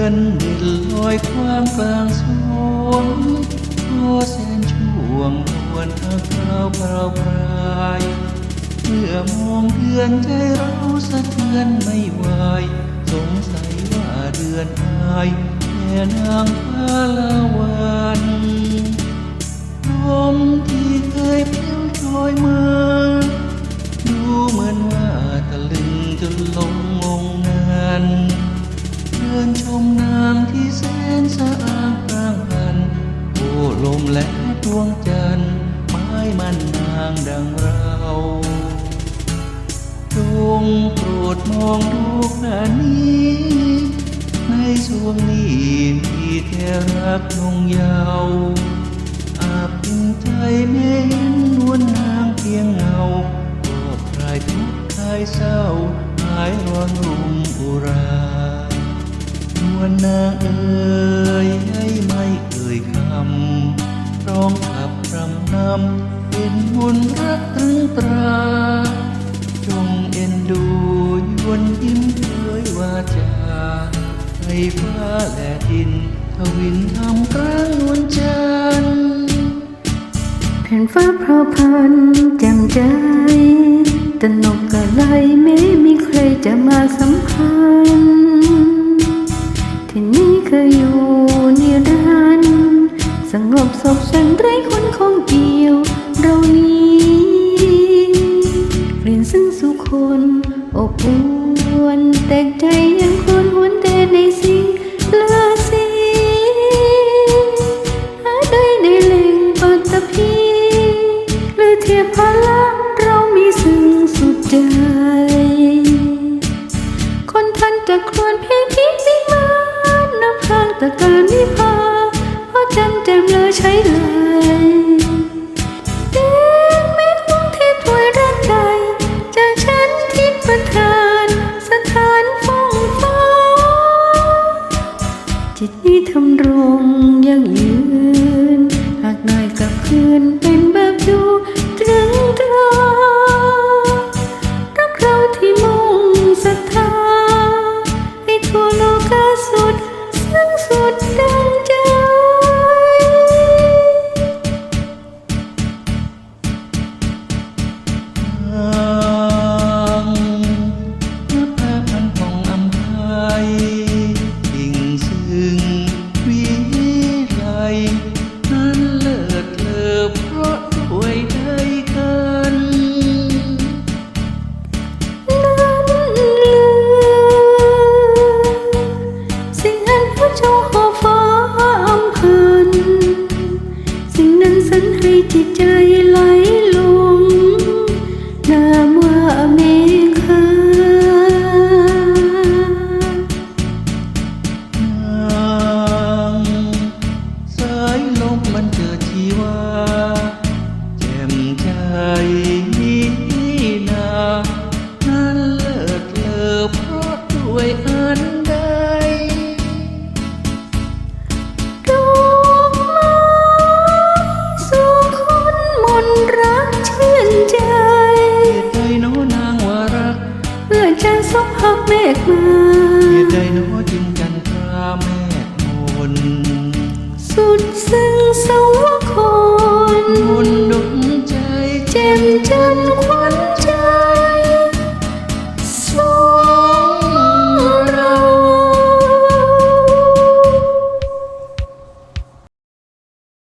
อนเด่นลอยความกลางสวงโอแสนช่วงควลทางเราเปล่าปลายเมื่อมองเดือนใจเราสะเทือนไม่ไหวสงสัยว่าเดือนหายแม่นางพาละวัน ดวงจันทร์ไม้มันนางดังเราจงโปรดมองดูขณะนี้ ในสวงนี้ที่แท้รักนงยาวอาบเป็นใจเน้นนวลนางเพียงเงาก็คลายทุกข์คลายเศร้าหายร้อนรุ่มอุรานวลนางเอ่ยให้ไม่เอ่ยคำ ร้องขับรำนำเป็นบุญรักตรึงตรา จงเอ็นดูยวนยิ้มเผยวาจาให้ฟ้าและดินทวินทำกลางนวลจันทร์แผ่นฟ้าเพราพันแจ่มใจ สงบศพสันไร้คนของเกี่ยว เรานี้เปลี่ยนซึ่งสุคนอบอุ่นแต่ใจยังครวญหวนแต่ในสี งยังยืน หากได้กลับคืนเป็นแบบอยู่ตรึงตรา สิ่งนั้นพระเจ้าขอฟ้าอำพัน สิ่งนั้นสันให้จิตใจไหล ซับหักเมฆมาเหตุใดหนอจึงจันทราแม่มนสุดซึ้งสวคนบุญดลใจเจ็ม